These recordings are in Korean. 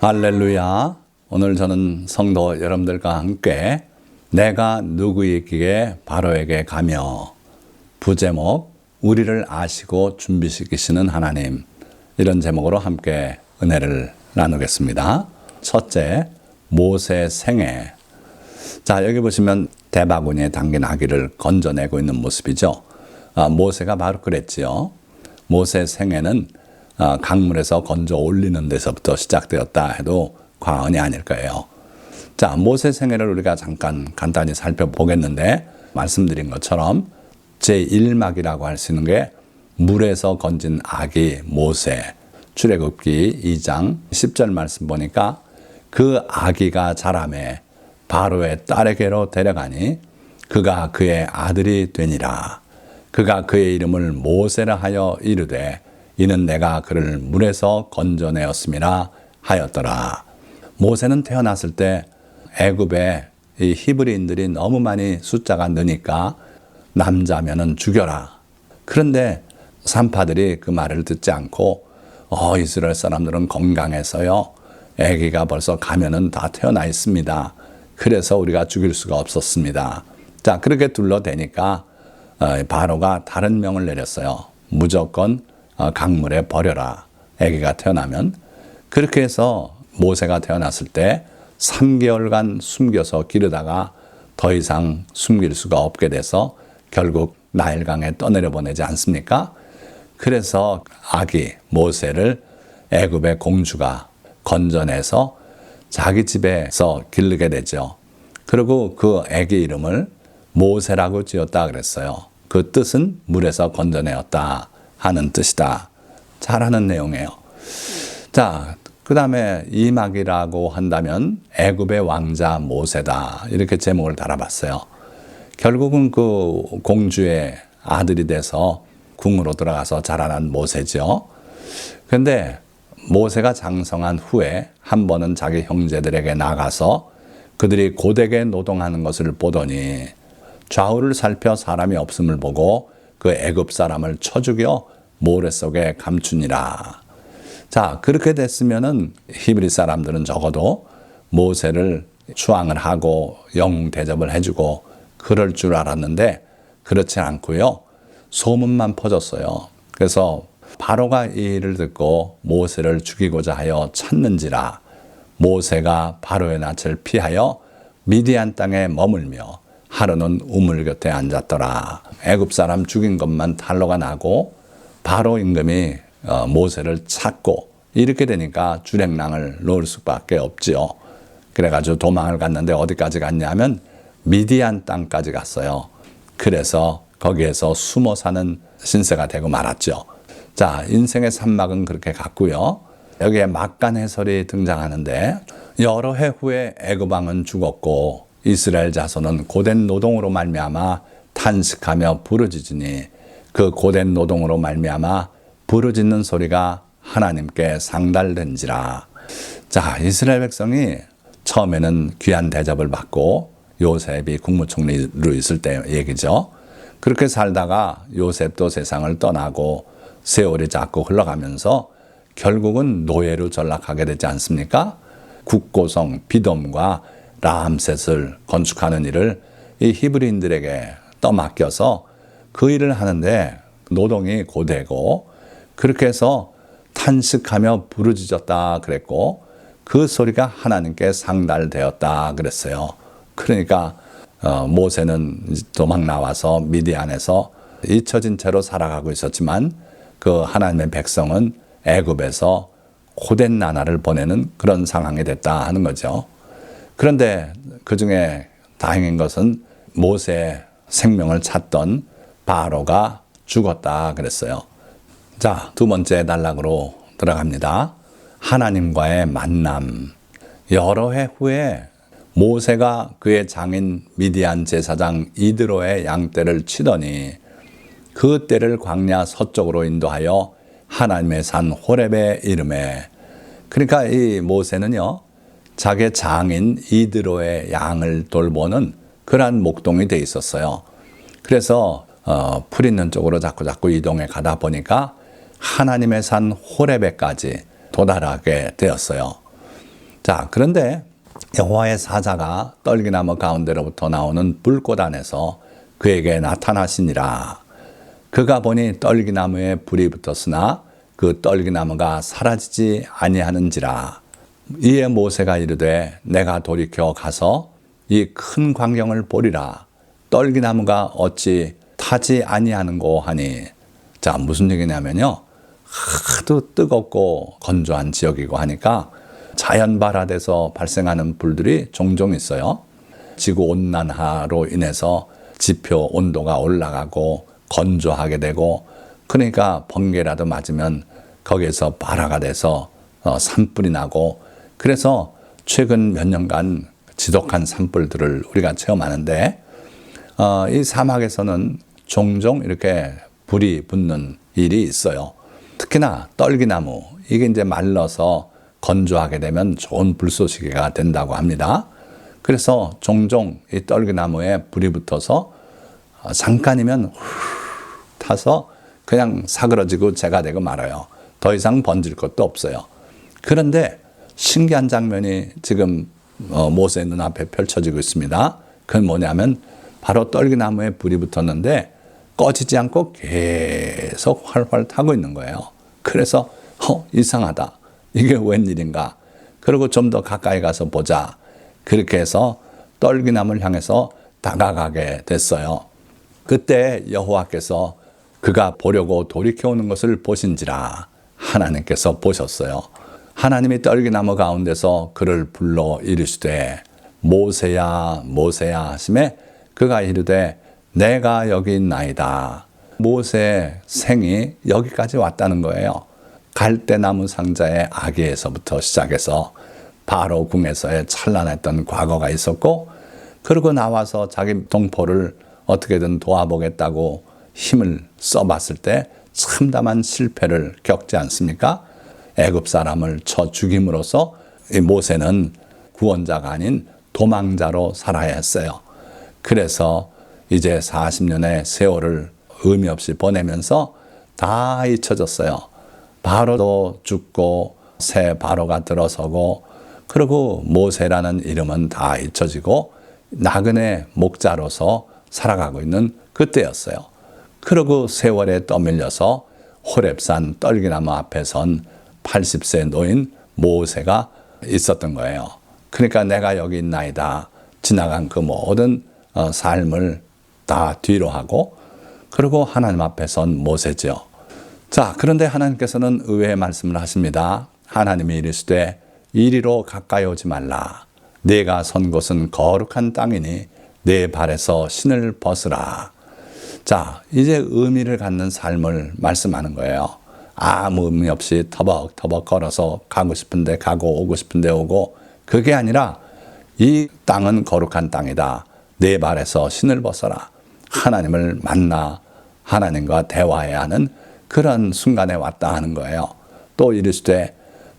할렐루야. 오늘 저는 성도 여러분들과 함께 내가 누구이기에 바로에게 가며 부제목 우리를 아시고 준비시키시는 하나님 이런 제목으로 함께 은혜를 나누겠습니다. 첫째 모세 생애 자 여기 보시면 대바구니에 담긴 아기를 건져내고 있는 모습이죠. 아, 모세가 바로 그랬지요. 모세 생애는 아, 강물에서 건져 올리는 데서부터 시작되었다 해도 과언이 아닐 거예요. 자, 모세 생애를 우리가 잠깐 간단히 살펴보겠는데 말씀드린 것처럼 제1막이라고 할 수 있는 게 물에서 건진 아기 모세 출애굽기 2장 10절 말씀 보니까 그 아기가 자라매 바로의 딸에게로 데려가니 그가 그의 아들이 되니라. 그가 그의 이름을 모세라 하여 이르되 이는 내가 그를 물에서 건져내었음이라 하였더라. 모세는 태어났을 때 애굽에 이 히브리인들이 너무 많이 숫자가 느니까 남자면은 죽여라. 그런데 산파들이 그 말을 듣지 않고 어 이스라엘 사람들은 건강해서요. 아기가 벌써 가면은 다 태어나 있습니다. 그래서 우리가 죽일 수가 없었습니다. 자 그렇게 둘러대니까 어, 바로가 다른 명을 내렸어요. 무조건 어, 강물에 버려라. 아기가 태어나면 그렇게 해서 모세가 태어났을 때 3개월간 숨겨서 기르다가 더 이상 숨길 수가 없게 돼서 결국 나일강에 떠내려 보내지 않습니까? 그래서 아기 모세를 애굽의 공주가 건져내서 자기 집에서 기르게 되죠. 그리고 그 아기 이름을 모세라고 지었다 그랬어요. 그 뜻은 물에서 건져내었다 하는 뜻이다. 잘하는 내용이에요. 자, 그 다음에 이막이라고 한다면 애굽의 왕자 모세다. 이렇게 제목을 달아봤어요. 결국은 그 공주의 아들이 돼서 궁으로 들어가서 자라난 모세죠. 근데 모세가 장성한 후에 한 번은 자기 형제들에게 나가서 그들이 고되게 노동하는 것을 보더니 좌우를 살펴 사람이 없음을 보고 그 애굽 사람을 쳐 죽여 모래 속에 감추니라. 자, 그렇게 됐으면은 히브리 사람들은 적어도 모세를 추앙을 하고 영웅 대접을 해주고 그럴 줄 알았는데 그렇지 않고요. 소문만 퍼졌어요. 그래서 바로가 이 일을 듣고 모세를 죽이고자 하여 찾는지라 모세가 바로의 낯을 피하여 미디안 땅에 머물며 하루는 우물 곁에 앉았더라. 애굽 사람 죽인 것만 탄로가 나고 바로 임금이 어, 모세를 찾고 이렇게 되니까 주랭랑을 놓을 수밖에 없지요. 그래가지고 도망을 갔는데 어디까지 갔냐면 미디안 땅까지 갔어요. 그래서 거기에서 숨어 사는 신세가 되고 말았죠. 자, 인생의 산막은 그렇게 갔고요. 여기에 막간 해설이 등장하는데 여러 해 후에 애굽 왕은 죽었고 이스라엘 자손은 고된 노동으로 말미암아 탄식하며 부르짖으니 그 고된 노동으로 말미암아 부르짖는 소리가 하나님께 상달된지라. 자, 이스라엘 백성이 처음에는 귀한 대접을 받고 요셉이 국무총리로 있을 때 얘기죠. 그렇게 살다가 요셉도 세상을 떠나고 세월이 자꾸 흘러가면서 결국은 노예로 전락하게 되지 않습니까? 국고성 비돔과 라암셋을 건축하는 일을 이 히브리인들에게 떠맡겨서 그 일을 하는데 노동이 고되고 그렇게 해서 탄식하며 부르짖었다 그랬고 그 소리가 하나님께 상달되었다 그랬어요. 그러니까 어, 모세는 도망 나와서 미디안에서 잊혀진 채로 살아가고 있었지만 그 하나님의 백성은 애굽에서 고된 나날을 보내는 그런 상황이 됐다 하는 거죠. 그런데 그 중에 다행인 것은 모세 생명을 찾던 바로가 죽었다 그랬어요. 자, 두 번째 단락으로 들어갑니다. 하나님과의 만남. 여러 해 후에 모세가 그의 장인 미디안 제사장 이드로의 양떼를 치더니 그 떼를 광야 서쪽으로 인도하여 하나님의 산 호렙의 이름에 그러니까 이 모세는요 자기 장인 이드로의 양을 돌보는 그러한 목동이 돼 있었어요. 그래서 어, 풀 있는 쪽으로 자꾸 자꾸 이동해 가다 보니까 하나님의 산 호레베까지 도달하게 되었어요. 자, 그런데 여호와의 사자가 떨기나무 가운데로부터 나오는 불꽃 안에서 그에게 나타나시니라. 그가 보니 떨기나무에 불이 붙었으나 그 떨기나무가 사라지지 아니하는지라. 이에 모세가 이르되 내가 돌이켜 가서 이 큰 광경을 보리라. 떨기나무가 어찌 타지 아니하는고 하니. 자, 무슨 얘기냐면요. 하도 뜨겁고 건조한 지역이고 하니까 자연 발화돼서 발생하는 불들이 종종 있어요. 지구 온난화로 인해서 지표 온도가 올라가고 건조하게 되고 그러니까 번개라도 맞으면 거기에서 발화가 돼서 어, 산불이 나고 그래서 최근 몇 년간 지독한 산불들을 우리가 체험하는데 어, 이 사막에서는 종종 이렇게 불이 붙는 일이 있어요. 특히나 떨기나무 이게 이제 말라서 건조하게 되면 좋은 불쏘시개가 된다고 합니다. 그래서 종종 이 떨기나무에 불이 붙어서 어, 잠깐이면 후 타서 그냥 사그러지고 재가 되고 말아요. 더 이상 번질 것도 없어요. 그런데 신기한 장면이 지금 어, 모세 눈앞에 펼쳐지고 있습니다. 그건 뭐냐면 바로 떨기나무에 불이 붙었는데 꺼지지 않고 계속 활활 타고 있는 거예요. 그래서 어, 이상하다. 이게 웬일인가. 그리고 좀 더 가까이 가서 보자. 그렇게 해서 떨기나무를 향해서 다가가게 됐어요. 그때 여호와께서 그가 보려고 돌이켜 오는 것을 보신지라 하나님께서 보셨어요. 하나님이 떨기나무 가운데서 그를 불러 이르시되 모세야 모세야 하심에 그가 이르되 내가 여기 있나이다. 모세 생이 여기까지 왔다는 거예요. 갈대나무 상자의 아기에서부터 시작해서 바로 궁에서의 찬란했던 과거가 있었고 그리고 나와서 자기 동포를 어떻게든 도와보겠다고 힘을 써봤을 때 참담한 실패를 겪지 않습니까? 애굽 사람을 쳐 죽임으로써 모세는 구원자가 아닌 도망자로 살아야 했어요. 그래서 이제 40년의 세월을 의미 없이 보내면서 다 잊혀졌어요. 바로도 죽고 새 바로가 들어서고 그리고 모세라는 이름은 다 잊혀지고 나그네 목자로서 살아가고 있는 그때였어요. 그리고 세월에 떠밀려서 호랩산 떨기나무 앞에 선 80세 노인 모세가 있었던 거예요. 그러니까 내가 여기 있나이다. 지나간 그 모든 어, 삶을 다 뒤로 하고 그리고 하나님 앞에 선 모세죠. 자, 그런데 하나님께서는 의외의 말씀을 하십니다. 하나님이 이르시되 이리로 가까이 오지 말라. 내가 선 곳은 거룩한 땅이니 내 발에서 신을 벗으라. 자, 이제 의미를 갖는 삶을 말씀하는 거예요. 아무 의미 없이 터벅터벅 걸어서 가고 싶은데 가고 오고 싶은데 오고 그게 아니라 이 땅은 거룩한 땅이다. 내 발에서 신을 벗어라. 하나님을 만나 하나님과 대화해야 하는 그런 순간에 왔다 하는 거예요. 또 이르시되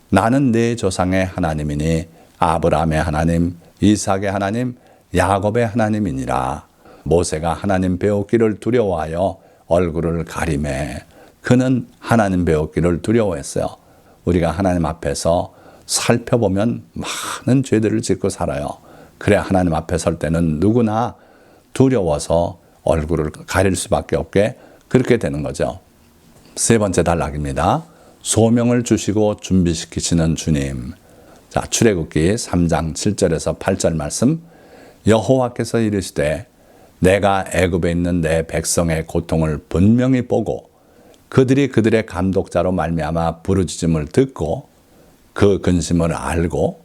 나는 내 조상의 하나님이니 아브라함의 하나님, 이삭의 하나님, 야곱의 하나님이니라. 모세가 하나님 배웠기를 두려워하여 얼굴을 가리매 그는 하나님 배웠기를 두려워했어요. 우리가 하나님 앞에서 살펴보면 많은 죄들을 짓고 살아요. 그래 하나님 앞에 설 때는 누구나 두려워서 얼굴을 가릴 수밖에 없게 그렇게 되는 거죠. 세 번째 단락입니다. 소명을 주시고 준비시키시는 주님. 자, 출애굽기 3장 7절에서 8절 말씀. 여호와께서 이르시되 내가 애굽에 있는 내 백성의 고통을 분명히 보고 그들이 그들의 감독자로 말미암아 부르짖음을 듣고 그 근심을 알고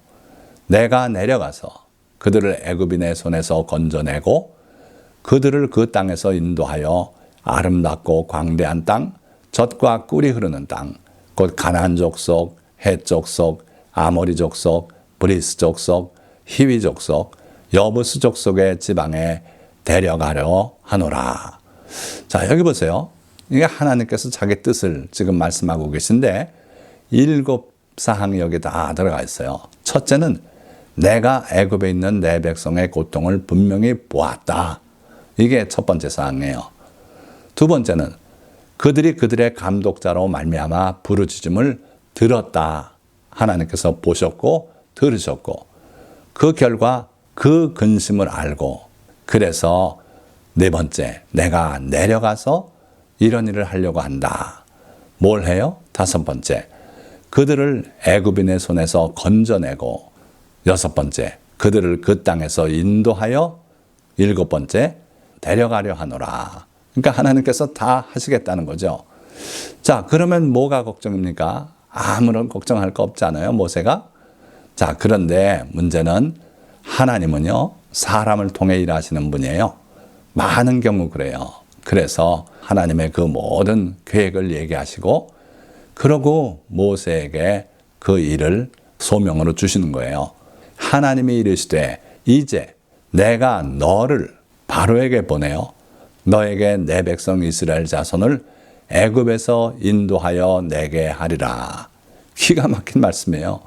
내가 내려가서 그들을 애굽인의 손에서 건져내고 그들을 그 땅에서 인도하여 아름답고 광대한 땅, 젖과 꿀이 흐르는 땅, 곧 가나안 족속, 헷 족속, 아모리 족속, 브리스 족속, 히위 족속, 여부스 족속의 지방에 데려가려 하노라. 자, 여기 보세요. 이게 하나님께서 자기 뜻을 지금 말씀하고 계신데 일곱 사항이 여기 다 들어가 있어요. 첫째는 내가 애굽에 있는 내 백성의 고통을 분명히 보았다. 이게 첫 번째 사항이에요. 두 번째는 그들이 그들의 감독자로 말미암아 부르짖음을 들었다. 하나님께서 보셨고 들으셨고 그 결과 그 근심을 알고 그래서 네 번째 내가 내려가서 이런 일을 하려고 한다. 뭘 해요? 다섯 번째 그들을 애굽인의 손에서 건져내고 여섯 번째 그들을 그 땅에서 인도하여 일곱 번째 데려가려 하노라. 그러니까 하나님께서 다 하시겠다는 거죠. 자, 그러면 뭐가 걱정입니까? 아무런 걱정할 거 없잖아요, 모세가. 자, 그런데 문제는 하나님은요, 사람을 통해 일하시는 분이에요. 많은 경우 그래요. 그래서 하나님의 그 모든 계획을 얘기하시고, 그러고 모세에게 그 일을 소명으로 주시는 거예요. 하나님이 이르시되, 이제 내가 너를 바로에게 보내어 너에게 내 백성 이스라엘 자손을 애굽에서 인도하여 내게 하리라. 기가 막힌 말씀이에요.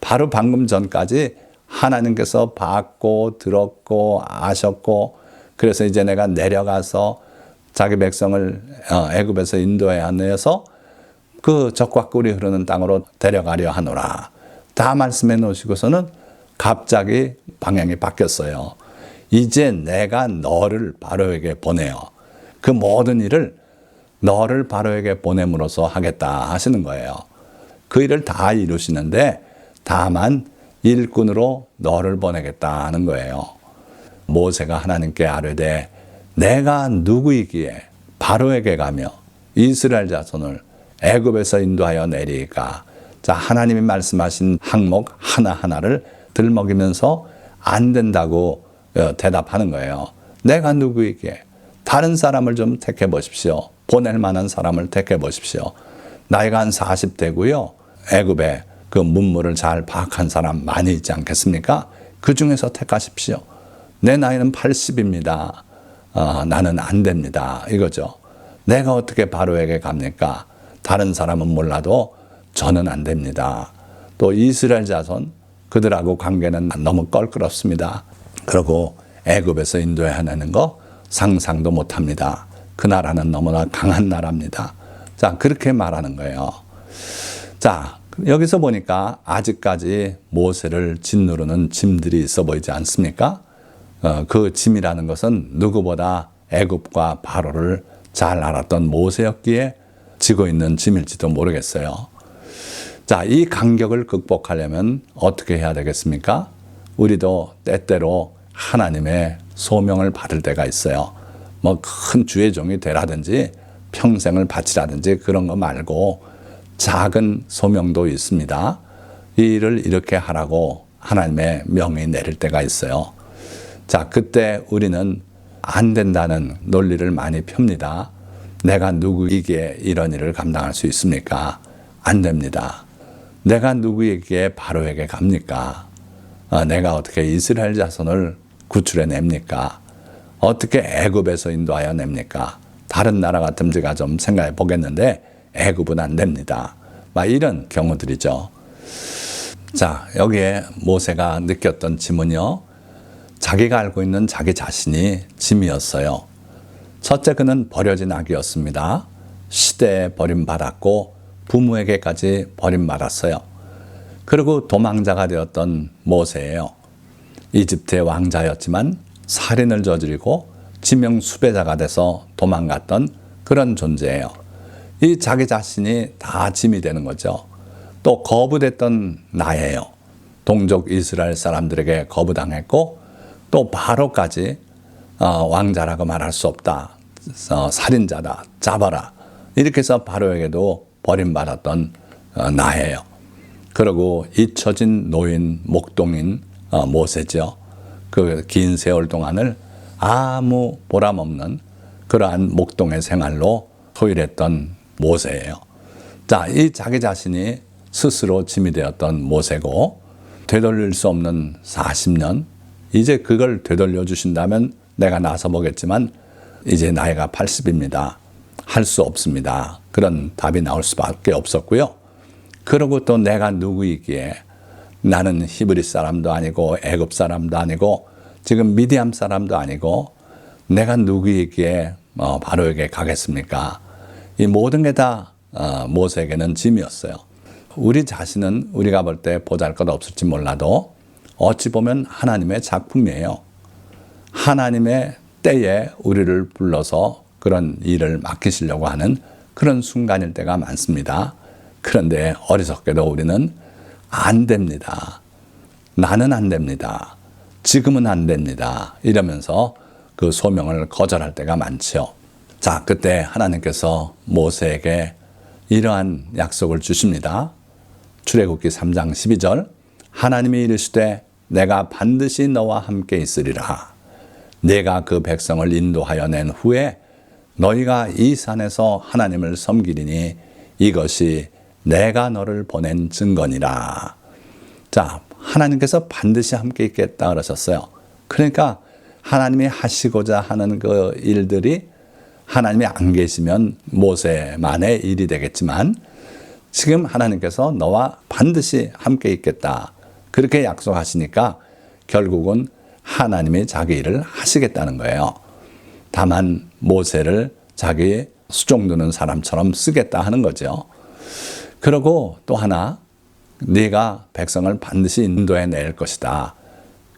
바로 방금 전까지 하나님께서 봤고 들었고 아셨고 그래서 이제 내가 내려가서 자기 백성을 어, 애굽에서 인도해 하내서 그 적과 꿀이 흐르는 땅으로 데려가려 하노라. 다 말씀해 놓으시고서는 갑자기 방향이 바뀌었어요. 이제 내가 너를 바로에게 보내어 그 모든 일을 너를 바로에게 보냄으로써 하겠다 하시는 거예요. 그 일을 다 이루시는데 다만 일꾼으로 너를 보내겠다 하는 거예요. 모세가 하나님께 아뢰되 내가 누구이기에 바로에게 가며 이스라엘 자손을 애굽에서 인도하여 내리까 자 하나님이 말씀하신 항목 하나하나를 들먹이면서 안 된다고 어, 대답하는 거예요. 내가 누구이기에 다른 사람을 좀 택해 보십시오. 보낼 만한 사람을 택해 보십시오. 나이가 한 40대고요. 애굽에 그 문물을 잘 파악한 사람 많이 있지 않겠습니까? 그 중에서 택하십시오. 내 나이는 80입니다. 어, 나는 안 됩니다. 이거죠. 내가 어떻게 바로에게 갑니까? 다른 사람은 몰라도 저는 안 됩니다. 또 이스라엘 자손 그들하고 관계는 너무 껄끄럽습니다. 그리고 애굽에서 인도해 하는 거 상상도 못 합니다. 그 나라는 너무나 강한 나라입니다. 자, 그렇게 말하는 거예요. 자, 여기서 보니까 아직까지 모세를 짓누르는 짐들이 있어 보이지 않습니까? 어, 그 짐이라는 것은 누구보다 애굽과 바로를 잘 알았던 모세였기에 지고 있는 짐일지도 모르겠어요. 자, 이 간격을 극복하려면 어떻게 해야 되겠습니까? 우리도 때때로 하나님의 소명을 받을 때가 있어요. 뭐 큰 주의 종이 되라든지 평생을 바치라든지 그런 거 말고 작은 소명도 있습니다. 이 일을 이렇게 하라고 하나님의 명이 내릴 때가 있어요. 자, 그때 우리는 안 된다는 논리를 많이 펴니다. 내가 누구에게 이런 일을 감당할 수 있습니까? 안 됩니다. 내가 누구에게 바로에게 갑니까? 어, 내가 어떻게 이스라엘 자손을 구출해 냅니까? 어떻게 애굽에서 인도하여 냅니까? 다른 나라 같으면 제가 좀 생각해 보겠는데 애굽은 안 됩니다. 막 이런 경우들이죠. 자, 여기에 모세가 느꼈던 짐은요. 자기가 알고 있는 자기 자신이 짐이었어요. 첫째 그는 버려진 아기였습니다. 시대에 버림받았고 부모에게까지 버림받았어요. 그리고 도망자가 되었던 모세예요. 이집트의 왕자였지만 살인을 저지르고 지명 수배자가 돼서 도망갔던 그런 존재예요. 이 자기 자신이 다 짐이 되는 거죠. 또 거부됐던 나예요. 동족 이스라엘 사람들에게 거부당했고 또 바로까지 어, 왕자라고 말할 수 없다. 어, 살인자다. 잡아라. 이렇게 해서 바로에게도 버림받았던 어, 나예요. 그리고 잊혀진 노인 목동인 어, 모세죠. 그 긴 세월 동안을 아무 보람 없는 그러한 목동의 생활로 소일했던 모세예요. 자, 이 자기 자신이 스스로 짐이 되었던 모세고 되돌릴 수 없는 40년 이제 그걸 되돌려 주신다면 내가 나서 보겠지만 이제 나이가 80입니다. 할 수 없습니다. 그런 답이 나올 수밖에 없었고요. 그러고 또 내가 누구이기에 나는 히브리 사람도 아니고 애굽 사람도 아니고 지금 미디암 사람도 아니고 내가 누구이기에 어, 바로에게 가겠습니까? 이 모든 게다 어, 모세에게는 짐이었어요. 우리 자신은 우리가 볼 때 보잘 것 없을지 몰라도 어찌 보면 하나님의 작품이에요. 하나님의 때에 우리를 불러서 그런 일을 맡기시려고 하는 그런 순간일 때가 많습니다. 그런데 어리석게도 우리는 안 됩니다. 나는 안 됩니다. 지금은 안 됩니다. 이러면서 그 소명을 거절할 때가 많죠. 자, 그때 하나님께서 모세에게 이러한 약속을 주십니다. 출애굽기 3장 12절 하나님이 이르시되 내가 반드시 너와 함께 있으리라. 내가 그 백성을 인도하여 낸 후에 너희가 이 산에서 하나님을 섬기리니 이것이 내가 너를 보낸 증거니라. 자, 하나님께서 반드시 함께 있겠다 그러셨어요. 그러니까 하나님이 하시고자 하는 그 일들이 하나님이 안 계시면 모세만의 일이 되겠지만 지금 하나님께서 너와 반드시 함께 있겠다. 그렇게 약속하시니까 결국은 하나님이 자기 일을 하시겠다는 거예요. 다만 모세를 자기 수종 두는 사람처럼 쓰겠다 하는 거죠. 그리고 또 하나 네가 백성을 반드시 인도해 낼 것이다.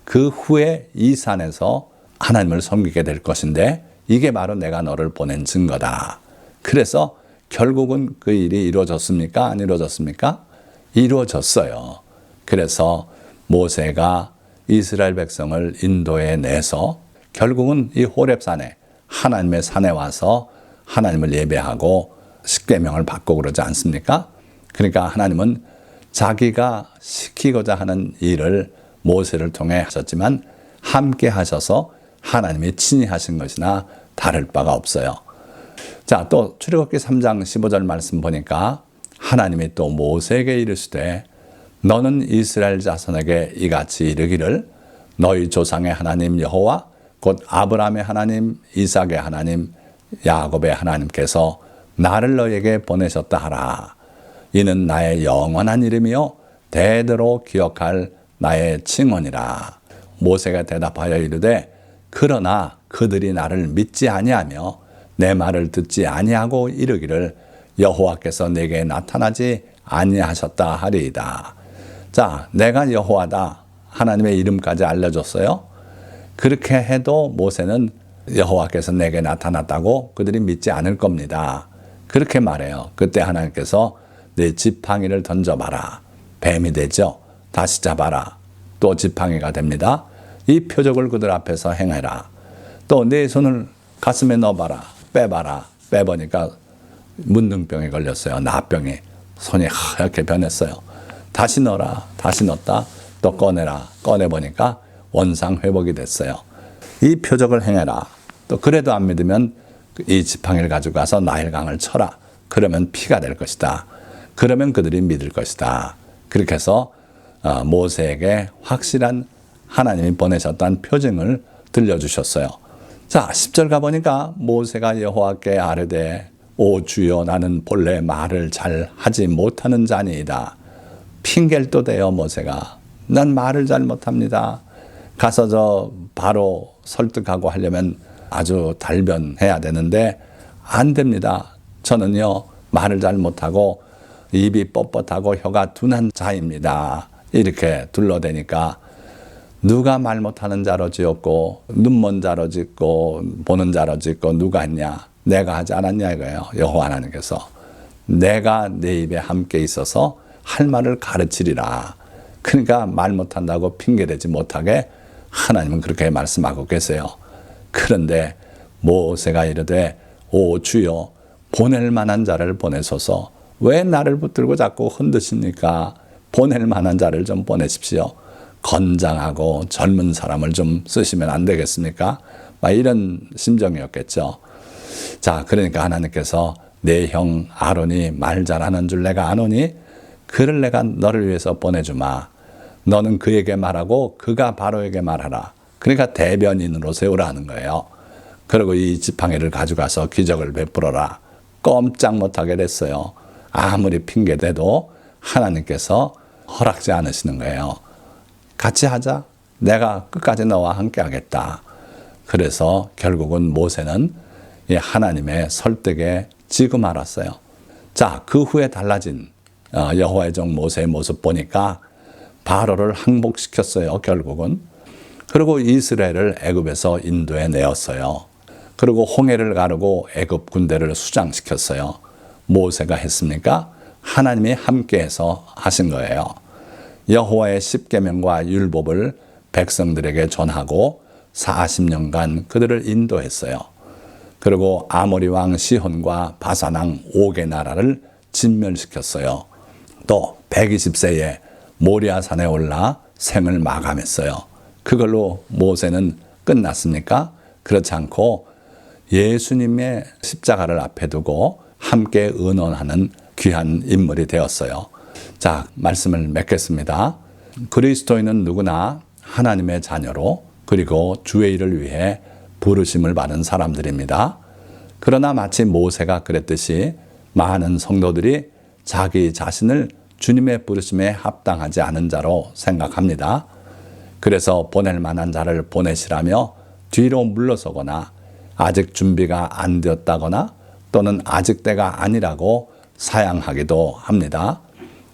그 후에 이 산에서 하나님을 섬기게 될 것인데 이게 바로 내가 너를 보낸 증거다. 그래서 결국은 그 일이 이루어졌습니까? 안 이루어졌습니까? 이루어졌어요. 그래서 모세가 이스라엘 백성을 인도해 내서 결국은 이 호렙산에 하나님의 산에 와서 하나님을 예배하고 십계명을 받고 그러지 않습니까? 그러니까 하나님은 자기가 시키고자 하는 일을 모세를 통해 하셨지만 함께 하셔서 하나님이 친히 하신 것이나 다를 바가 없어요. 자, 또 출애굽기 3장 15절 말씀 보니까 하나님이 또 모세에게 이르시되 너는 이스라엘 자손에게 이같이 이르기를 너희 조상의 하나님 여호와 곧 아브라함의 하나님, 이삭의 하나님, 야곱의 하나님께서 나를 너에게 보내셨다 하라. 이는 나의 영원한 이름이요 대대로 기억할 나의 칭언이라. 모세가 대답하여 이르되 그러나 그들이 나를 믿지 아니하며 내 말을 듣지 아니하고 이르기를 여호와께서 내게 나타나지 아니하셨다 하리이다. 자, 내가 여호와다. 하나님의 이름까지 알려줬어요. 그렇게 해도 모세는 여호와께서 내게 나타났다고 그들이 믿지 않을 겁니다. 그렇게 말해요. 그때 하나님께서 내 지팡이를 던져봐라. 뱀이 되죠. 다시 잡아라. 또 지팡이가 됩니다. 이 표적을 그들 앞에서 행해라. 또 내 손을 가슴에 넣어봐라. 빼봐라. 빼보니까 문둥병에 걸렸어요. 나병에. 손이 하얗게 변했어요. 다시 넣어라. 다시 넣었다. 또 꺼내라. 꺼내보니까 원상 회복이 됐어요. 이 표적을 행해라. 또 그래도 안 믿으면 이 지팡이를 가지고 가서 나일강을 쳐라. 그러면 피가 될 것이다. 그러면 그들이 믿을 것이다. 그렇게 해서 어, 모세에게 확실한 하나님이 보내셨다는 표징을 들려주셨어요. 자, 10절 가보니까 모세가 여호와께 아뢰되 오 주여 나는 본래 말을 잘 하지 못하는 자니이다. 핑계를 또 대요 모세가. 난 말을 잘 못합니다. 가서 저 바로 설득하고 하려면 아주 달변해야 되는데 안 됩니다. 저는요 말을 잘 못하고 입이 뻣뻣하고 혀가 둔한 자입니다. 이렇게 둘러대니까 누가 말 못하는 자로 지었고 눈먼 자로 짓고 보는 자로 짓고 누가 했냐? 내가 하지 않았냐 이거예요. 여호와 하나님께서 내가 내 입에 함께 있어서 할 말을 가르치리라. 그러니까 말 못한다고 핑계대지 못하게 하나님은 그렇게 말씀하고 계세요. 그런데 모세가 이르되 오 주여 보낼 만한 자를 보내소서 왜 나를 붙들고 자꾸 흔드십니까? 보낼 만한 자를 좀 보내십시오. 건장하고 젊은 사람을 좀 쓰시면 안 되겠습니까? 막 이런 심정이었겠죠. 자, 그러니까 하나님께서 내 형 아론이 말 잘하는 줄 내가 아노니 그를 내가 너를 위해서 보내주마. 너는 그에게 말하고 그가 바로에게 말하라. 그러니까 대변인으로 세우라는 거예요. 그리고 이 지팡이를 가져가서 기적을 베풀어라. 꼼짝 못하게 됐어요. 아무리 핑계대도 하나님께서 허락지 않으시는 거예요. 같이 하자. 내가 끝까지 너와 함께 하겠다. 그래서 결국은 모세는 하나님의 설득에 지금 알았어요. 자, 그 후에 달라진 어, 여호와의 종 모세의 모습 보니까 바로를 항복시켰어요. 결국은. 그리고 이스라엘을 애굽에서 인도해 내었어요. 그리고 홍해를 가르고 애굽 군대를 수장시켰어요. 모세가 했습니까? 하나님이 함께해서 하신 거예요. 여호와의 십계명과 율법을 백성들에게 전하고 40년간 그들을 인도했어요. 그리고 아모리 왕 시혼과 바산 왕 옥의 나라를 진멸시켰어요. 또 120세에 모리아 산에 올라 생을 마감했어요. 그걸로 모세는 끝났습니까? 그렇지 않고 예수님의 십자가를 앞에 두고 함께 의논하는 귀한 인물이 되었어요. 자, 말씀을 맺겠습니다. 그리스도인은 누구나 하나님의 자녀로 그리고 주의 일을 위해 부르심을 받은 사람들입니다. 그러나 마치 모세가 그랬듯이 많은 성도들이 자기 자신을 주님의 부르심에 합당하지 않은 자로 생각합니다. 그래서 보낼 만한 자를 보내시라며 뒤로 물러서거나 아직 준비가 안 되었다거나 또는 아직 때가 아니라고 사양하기도 합니다.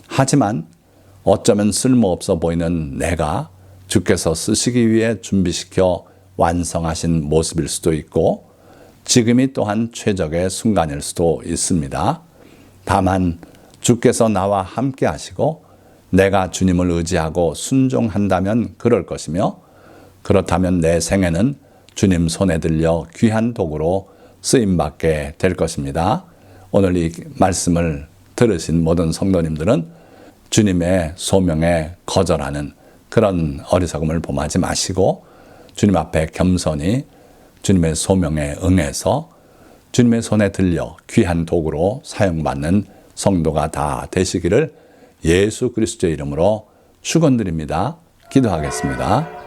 하지만 어쩌면 쓸모없어 보이는 내가 주께서 쓰시기 위해 준비시켜 완성하신 모습일 수도 있고 지금이 또한 최적의 순간일 수도 있습니다. 다만 주께서 나와 함께 하시고 내가 주님을 의지하고 순종한다면 그럴 것이며 그렇다면 내 생애는 주님 손에 들려 귀한 도구로 쓰임 받게 될 것입니다. 오늘 이 말씀을 들으신 모든 성도님들은 주님의 소명에 거절하는 그런 어리석음을 범하지 마시고 주님 앞에 겸손히 주님의 소명에 응해서 주님의 손에 들려 귀한 도구로 사용받는 성도가 다 되시기를 예수 그리스도의 이름으로 축원드립니다. 기도하겠습니다.